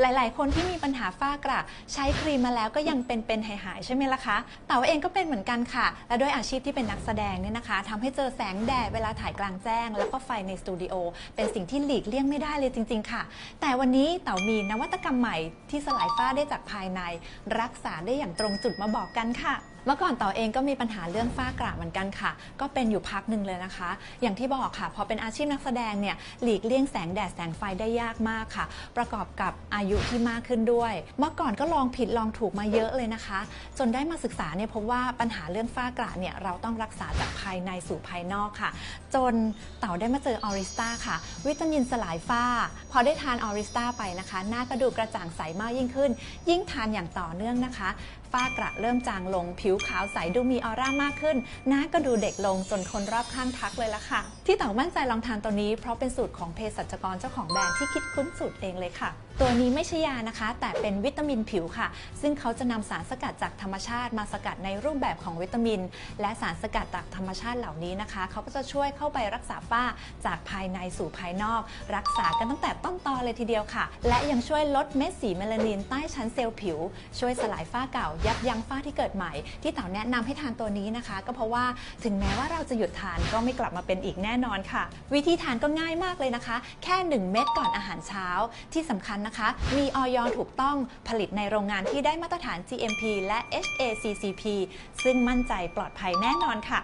หลาย ๆ คนที่มีปัญหาฝ้ากระใช้ครีมมาแล้วก็ยังเป็นๆหายๆใช่ไหมล่ะคะแต่ว่าเองก็เป็นเหมือนกันค่ะ และด้วยอาชีพที่เป็นนักแสดงเนี่ยนะคะทำให้เจอแสงแดดเวลาถ่ายกลางแจ้ง แล้วก็ไฟในสตูดิโอเป็นสิ่งที่หลีกเลี่ยงไม่ได้เลยจริง ๆ ค่ะ แต่วันนี้เต๋ามีนวัตกรรมใหม่ที่สลายฝ้าได้จากภายใน รักษาได้อย่างตรงจุดมาบอกกันค่ะ เมื่อก่อนต่อเองก็มีปัญหาเรื่องฝ้ากระเหมือนกันค่ะ ก็เป็นอยู่พักหนึ่งเลยนะคะ อย่างที่บอกค่ะพอเป็นอาชีพนักแสดงเนี่ยหลีกเลี่ยงแสงแดดแสงไฟได้ยากมากค่ะ ประกอบกับอายุที่มากขึ้นด้วย เมื่อก่อนก็ลองผิดลองถูกมาเยอะเลยนะคะ จนได้มาศึกษาเนี่ยพบว่าปัญหาเรื่องฝ้ากระเนี่ยเราต้องรักษาจากภายในสู่ภายนอกค่ะ จนเต่าได้มาเจอออริสตาค่ะ วิตามินสลายฝ้า พอได้ทานออริสตาไปนะคะ หน้าก็ดูกระจ่างใสมากยิ่งขึ้น ยิ่งทานอย่างต่อเนื่องนะคะ ฝ้ากระเริ่มจางลงผิววขาวใสดูมีออร่ามากขึ้นหน้าก็ดูเด็กลงจนคนรอบข้างทักเลยละค่ะ ที่เต๋ามั่นใจลองทานตัวนี้เพราะเป็นสูตรของเภสัชกรเจ้าของแบรนด์ที่คิดค้นสูตรเองเลยค่ะ ตัวนี้ไม่ใช่ยานะคะ แต่เป็นวิตามินผิวค่ะ ซึ่งเขาจะนำสารสกัดจากธรรมชาติมาสกัดในรูปแบบของวิตามิน และสารสกัดจากธรรมชาติเหล่านี้นะคะ เขาก็จะช่วยเข้าไปรักษาฝ้าจากภายในสู่ภายนอก รักษากันตั้งแต่ต้นตอเลยทีเดียวค่ะ และยังช่วยลดเม็ดสีเมลานินใต้ชั้นเซลล์ผิว ช่วยสลายฝ้าเก่ายับยั้งฝ้าที่เกิดใหม่ที่เต๋าแนะนำให้ทานตัวนี้นะคะ ก็เพราะว่าถึงแม้ว่าเราจะหยุดทานก็ไม่กลับมาเป็นอีกแน่นอนค่ะ วิธีทานก็ง่ายมากเลยนะคะ แค่ 1 เม็ดก่อนอาหารเช้า ที่สำคัญนะคะ มีออยถูกต้องผลิตในโรงงานที่ได้มาตรฐาน GMP และ HACCP ซึ่งมั่นใจปลอดภัยแน่นอนค่ะ